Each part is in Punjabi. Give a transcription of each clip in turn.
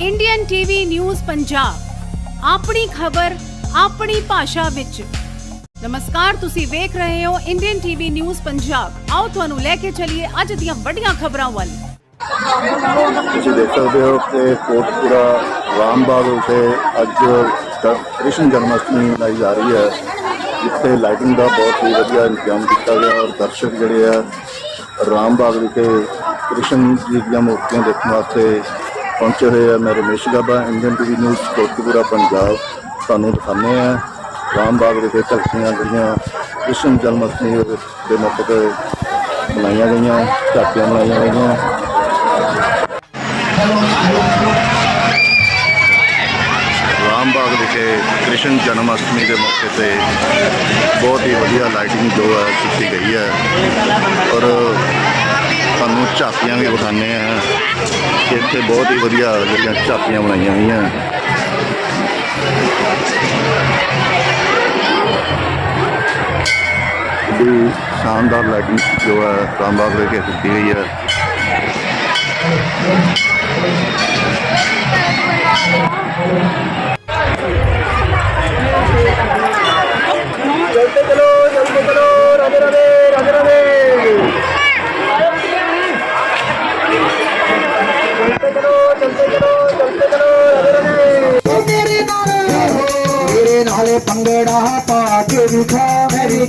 ਇੰਡੀਅਨ ਟੀਵੀ ਨਿਊਜ਼ ਪੰਜਾਬ ਆਪਣੀ ਖਬਰ, ਆਪਣੀ ਭਾਸ਼ਾ ਵਿੱਚ। ਨਮਸਕਾਰ, ਤੁਸੀਂ ਵੇਖ ਰਹੇ ਹੋ ਇੰਡੀਅਨ ਟੀਵੀ ਨਿਊਜ਼ ਪੰਜਾਬ ਆਓ ਤੁਹਾਨੂੰ ਲੈ ਕੇ ਚੱਲੀਏ ਅੱਜ ਦੀਆਂ ਵੱਡੀਆਂ ਖਬਰਾਂ ਵੱਲ। ਤੁਸੀਂ ਦੇਖ ਸਕਦੇ ਹੋ ਕਿ ਕੋਟਪੁਰਾ, ਰਾਮਬਾਗ ਵਿਖੇ ਅੱਜ ਕ੍ਰਿਸ਼ਨ ਜਨਮਸ਼ਟਮੀ ਮਨਾਈ ਜਾ ਰਹੀ ਹੈ, ਜਿੱਥੇ ਲਾਈਟਿੰਗ ਦਾ ਬਹੁਤ ਹੀ ਵਧੀਆ ਇੰਤਜ਼ਾਮ ਕੀਤਾ ਗਿਆ ਔਰ ਦਰਸ਼ਕ ਜਿਹੜੇ ਆ ਰਾਮਬਾਗ ਵਿਖੇ ਕ੍ਰਿਸ਼ਨ ਜੀ ਦੀਆਂ ਮੂਰਤੀਆਂ ਦੇਖਣ ਵਾਸਤੇ ਪਹੁੰਚੇ ਹੋਏ ਆ। ਮੈਂ Ramesh Gaba, Indian TV news Kotpura Punjab. ਤੁਹਾਨੂੰ ਦਿਖਾਉਂਦੇ ਆ। ਰਾਮਬਾਗ ਵਿਖੇ ਧਰਤੀਆਂ ਜਿਹੜੀਆਂ ਕ੍ਰਿਸ਼ਨ ਜਨਮ ਅਸ਼ਟਮੀ ਦੇ ਮੌਕੇ ਤੇ ਬਣਾਈਆਂ ਗਈਆਂ, ਝਾਕੀਆਂ ਬਣਾਈਆਂ ਗਈਆਂ। ਰਾਮਬਾਗ ਵਿਖੇ ਕ੍ਰਿਸ਼ਨ ਜਨਮ ਅਸ਼ਟਮੀ ਦੇ ਮੌਕੇ ਤੇ ਬਹੁਤ ਹੀ ਵਧੀਆ ਲਾਈਟਿੰਗ ਜੋ ਹੈ ਕੀਤੀ ਗਈ ਹੈ। ਔਰ ਤੁਹਾਨੂੰ ਝਾਕੀਆਂ ਵੀ ਵਿਖਾਉਂਦੇ ਆ। ਕਿ ਇੱਥੇ ਬਹੁਤ ਹੀ ਵਧੀਆ ਜਿਹੜੀਆਂ ਝਾਕੀਆਂ ਬਣਾਈਆਂ ਹੋਈਆਂ। ਬੜੀ ਸ਼ਾਨਦਾਰ ਲਾਈਟਿੰਗ ਜੋ ਹੈ, ਰਾਮਬਾਗ ਕੇ ਕੀਤੀ ਗਈ ਹੈ। ਪਾ ਕੇ ਵਿਖਾ ਮੇਰੀ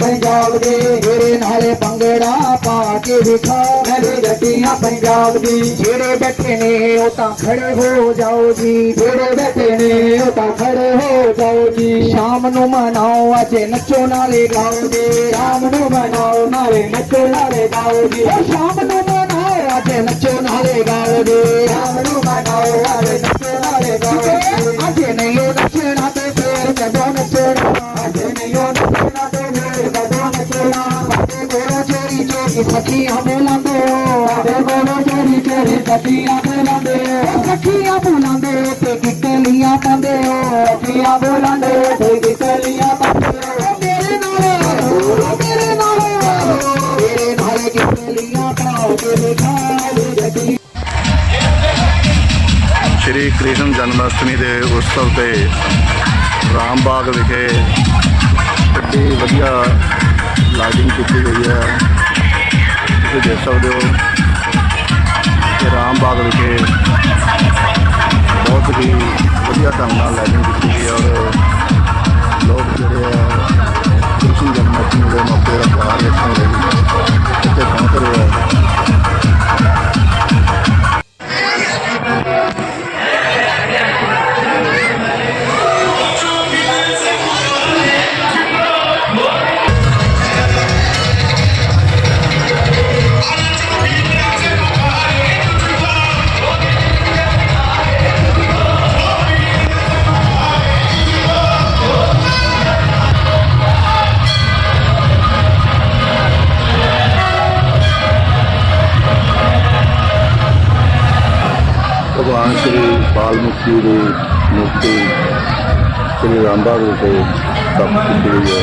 ਪੰਜਾਬ ਦੇ। ਮੇਰੇ ਨਾਲੇ ਪੰਗੜਾ ਪਾ ਕੇ ਵਿਖਾ ਮੇਰੀ ਜੱਟੀਆਂ ਪੰਜਾਬ ਦੀ। ਜਿਹੜੇ ਬੈਠੇ ਨੇ, ਉਹ ਤਾਂ ਖੜੇ ਹੋ ਜਾਓ ਜੀ। ਜਿਹੜੇ ਬੈਠੇ ਨੇ, ਉਹ ਤਾਂ ਖੜੇ ਹੋ ਜਾਓ ਜੀ। ਸ਼ਾਮ ਨੂੰ ਮਨਾਓ, ਅੱਜ ਨੱਚੋ ਨਾਲੇ ਗਾਓ ਜੀ। ਸ਼ਾਮ ਨੂੰ ਮਨਾਓ, ਨਾਲੇ ਨੱਚੋ ਨਾਲੇ ਗਾਓ ਜੀ। ਸ਼ਾਮ ਨੂੰ ਮਨਾਓ, ਅੱਜ ਨੱਚੋ ਨਾਲੇ ਗਾਓ ਜੀ। ਸ਼ਾਮ ਨੂੰ ਕਦੋਂ ਸਾਡੇ ਕੋਲੋਂ ਚੋਰੀ ਚੋਰੀ ਸਖੀਆਂ ਬੋਲਾਂਦੇ ਸਾਡੇ ਕੋਲੋਂ ਚੋਰੀ ਚੋਰੀ ਸਖੀਆਂ ਬੋਲਾਂਦੇ ਸਖੀਆਂ ਬੋਲਾਂਦੇ ਤੇ ਕਿੱਕਲੀਆਂ ਪਾਉਂਦੇ ਹੋ ਸਖੀਆਂ ਬੋਲਾਂਦੇ ਤੇ ਕਿੱਕਲੀਆਂ ਪਾਉਂਦੇ ਹੋ ਮੇਰੇ ਨਾਲ ਮੇਰੇ ਨਾਲ ਮੇਰੇ ਨਾਲ ਕਿੱਕਲੀਆਂ ਪਾਓ ਕੇ ਦਿਖਾ ਸ਼੍ਰੀ ਕ੍ਰਿਸ਼ਨ ਜਨਮਅਸ਼ਟਮੀ ਦੇ ਉਤਸਵ ਤੇ ਰਾਮਬਾਗ ਵਿਖੇ ਬੜੀ ਵਧੀਆ ਲਾਈਟਿੰਗ ਕੀਤੀ ਗਈ ਹੈ। ਤੁਸੀਂ ਦੇਖ ਸਕਦੇ ਹੋ ਕਿ ਰਾਮਬਾਗ ਵਿਖੇ ਬਹੁਤ ਹੀ ਵਧੀਆ ਢੰਗ ਨਾਲ ਲਾਈਟਿੰਗ ਕੀਤੀ ਗਈ ਹੈ ਔਰ भगवान श्री वाल्मीकि मूर्ति श्री रामबाग से स्थापित की गई है।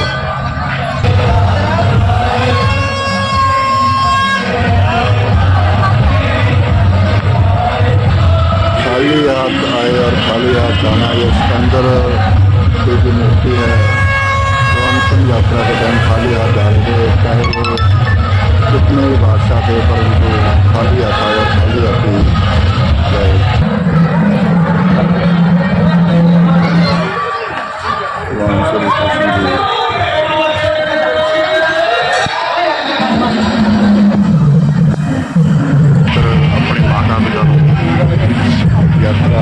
खाली हाथ आए और खाली हाथ आना ये सिकंदर की जो मूर्ति है। तो अंतिम यात्रा के टाइम खाली हाथ डालेंगे चाहे वो कितने भी बादशाह थे, पर उनको खाली हाथ आए और खाली हाथ అప్పటి పాఠాలు గారు యాత్ర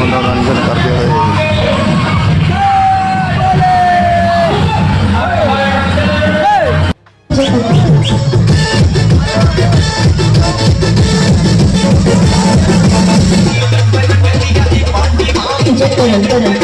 ਬੰਦਾ ਦਾ ਨਹੀਂ ਕਰਦੇ ਹੋਏ Gracias.